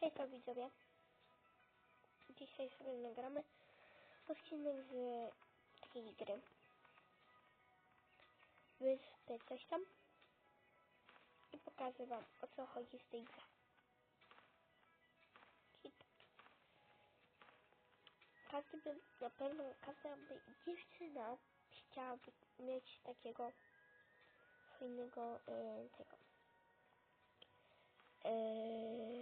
Hejka widzowie. Dzisiaj sobie nagramy odcinek z takiej gry. Wyspy coś tam. I pokażę wam o co chodzi w tej tak. Każdy by, na pewno każda by dziewczyna chciałaby mieć takiego fajnego e, tego. E,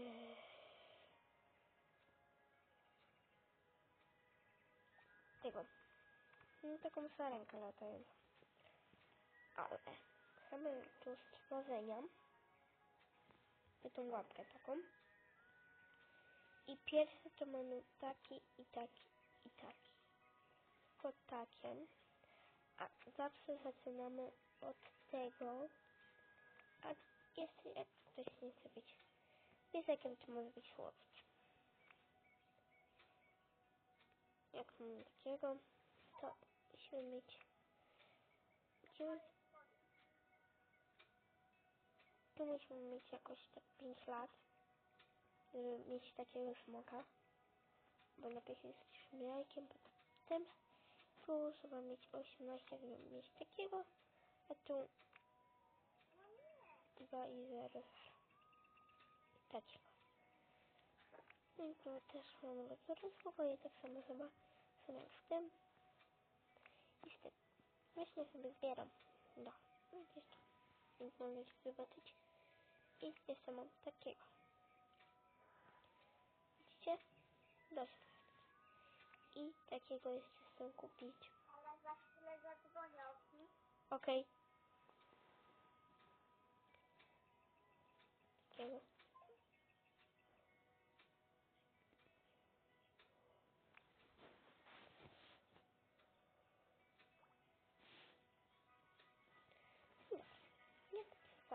tego. No, taką sarenkę latającą. Ale chcemy tu stworzenia. I tą łapkę taką. I pierwszy to mamy taki i taki i taki. Tylko takie. A zawsze zaczynamy od tego. A jeszcze jak ktoś nie chce być pisekiem, to może być chłopcem. Jak mamy takiego, to musimy mieć gdzie tu musimy mieć jakoś tak 5 lat, żeby mieć takiego smoka, bo najpierw jesteśmy jajkiem, potem tu trzeba mieć 18, żeby mieć takiego, a tu 2 i 0 i takiego. No i tu też mamy wzorostwo i tak samo chyba sobie w tym i z tym. Właśnie sobie zbieram. No, gdzieś tu. Więc możecie zobaczyć. I jeszcze mam takiego. Widzicie? Dość. I takiego jeszcze chcę kupić. Ale za chwilę zadzwonię, okej? Okej. Takiego.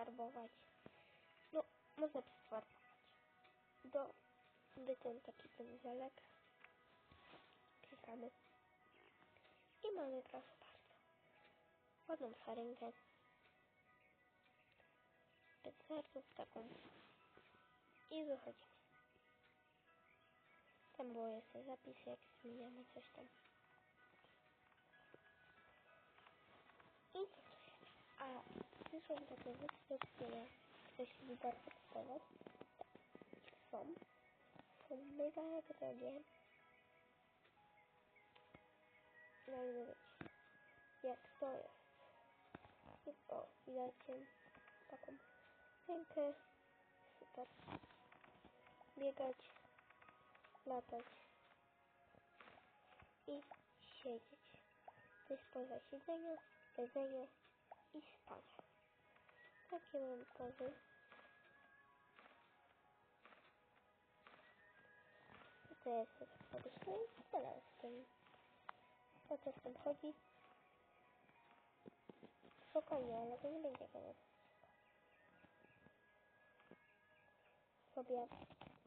Farbować? No, można farbować. Do, ten taki pędzelek. Klikamy. I mamy, proszę bardzo, ładną sarenkę. Bez serców taką. I wychodzimy. Tam było jeszcze zapis, jak zmieniamy coś tam. Są takie wyspy, które ktoś lubi bardzo kupować. Są. Są mega drogie. No i zobaczcie, jak to jest. I o, widzicie taką rękę. Super. Biegać, latać i siedzieć. To jest poza siedzenia, jedzenia i spania. Takie mam pozy. I to jest podeszły i teraz ten o co z tym chodzi? Spokojnie, ale to nie będzie koniec. Sobie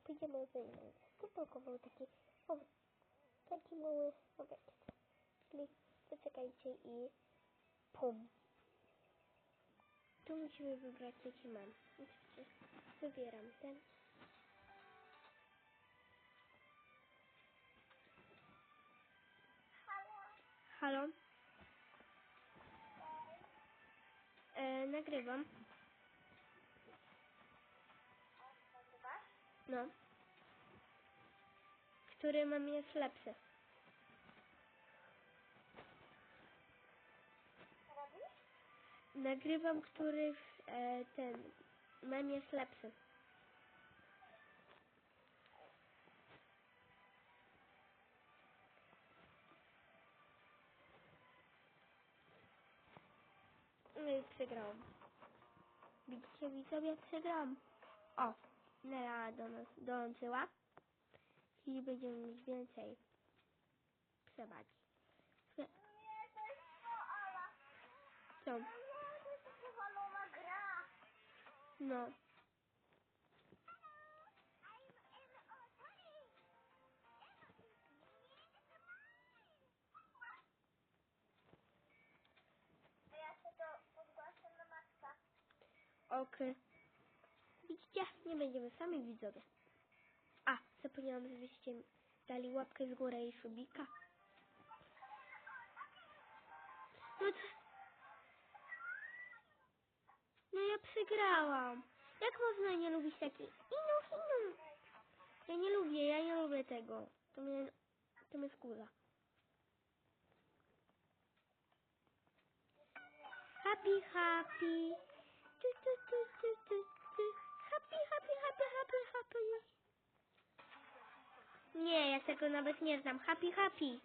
pójdziemy za innym. Kupował taki, o, taki mały obiekt. Czyli poczekajcie i pum. Tu musimy wybrać jaki mam. Oczywiście wybieram ten. Halo? E, nagrywam. No. Który mam jest lepszy? Nagrywam, który e, ten mem jest lepszy. No i przegrałam. Widzicie, widzowie, przegrałam. O, Nela do nas dołączyła. I będziemy mieć więcej przewagi. Co? No. A ja się to podgłaszam na maksa. Okej. Widzicie, nie będziemy sami widzowie. Zapomniałam, żebyście dali łapkę w górę i subika. Przegrałam. Jak można nie lubić takich... Inu, inu. Ja nie lubię, ja nie lubię tego. To mnie... To mnie wkurza. Happy, happy. Tu, tu, tu, tu, tu, tu. Happy, happy, happy, happy, happy. Nie, ja tego nawet nie znam. Happy, happy.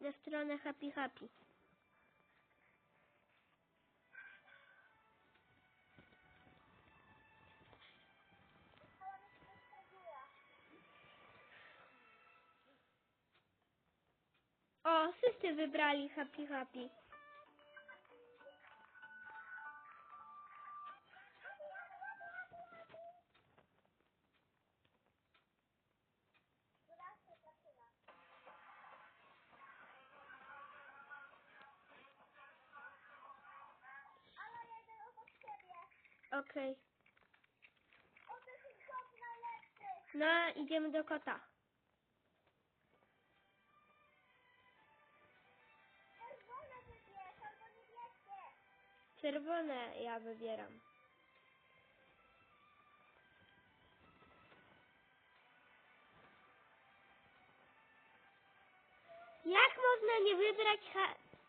Na stronę happy, happy. O, wszyscy wybrali happy, happy. Okej. O, to jest kot najlepszy. No, idziemy do kota. Czerwone ja wybieram. Jak można nie wybrać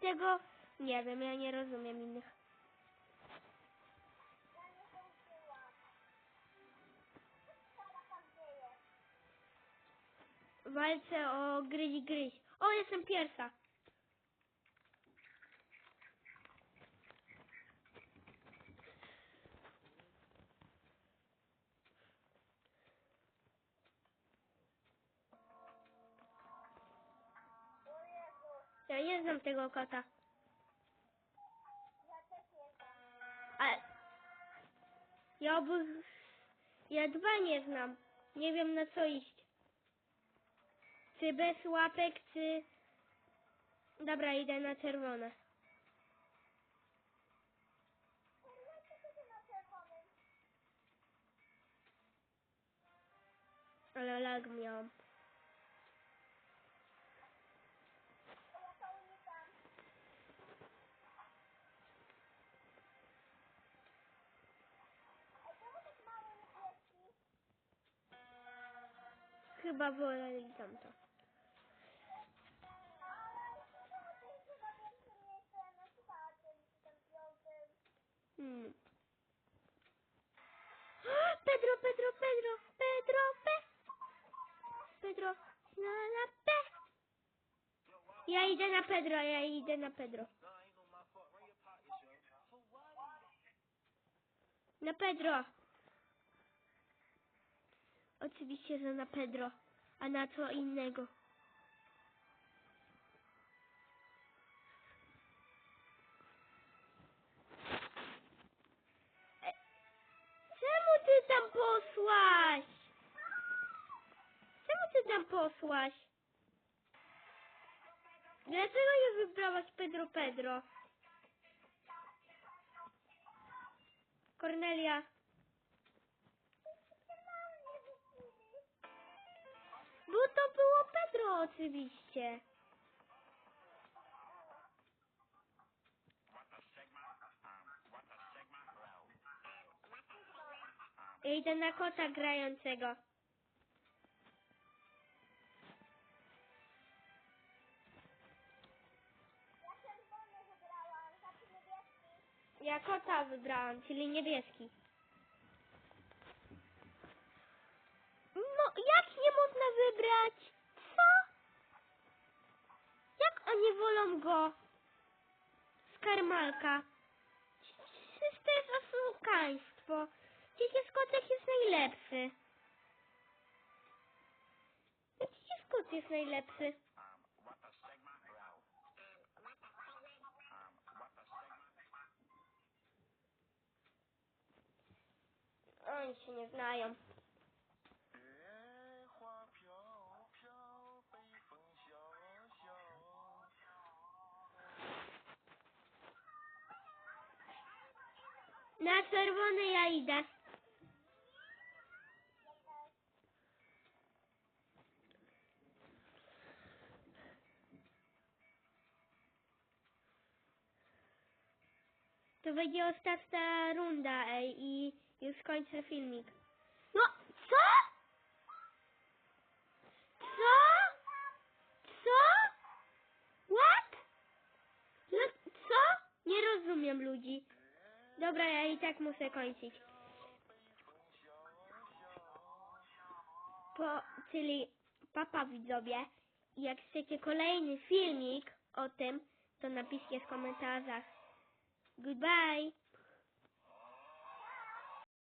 tego? Nie wiem, ja nie rozumiem innych. Walczę o gryź gryź. O, jestem pierwsza. Ja nie znam tego kota. ja też nie znam. Ale ja obu... Ja dwa nie znam. Nie wiem na co iść. Czy bez łapek, czy... Dobra, idę na czerwone. Ale lag miałam. Czy tam piątym. Hmm. Pedro, Pedro, Pedro, Pedro, Pe. Pedro, na, na P. Ja idę na Pedro, ja idę na Pedro. Na Pedro. Oczywiście, że na Pedro, a na co innego. E, Czemu ty tam posłaś? Czemu ty tam posłaś? Dlaczego nie wybrałaś Pedro Pedro? Kornelia, bo to było Pedro oczywiście. Idę na kota grającego. Ja kota wybrałam, czyli niebieski. Skarmalka. Przecież to jest oszukaństwo. Przecież kotek jest najlepszy. Przecież kot jest najlepszy. Oni się nie znają. Na czerwony ja idę. To będzie ostatnia runda ej, i już kończę filmik. No, co? Co? Co? What? No, co? Nie rozumiem ludzi. Dobra, ja i tak muszę kończyć. Po, czyli papa widzowie. Jak chcecie kolejny filmik o tym, to napiszcie w komentarzach. Goodbye!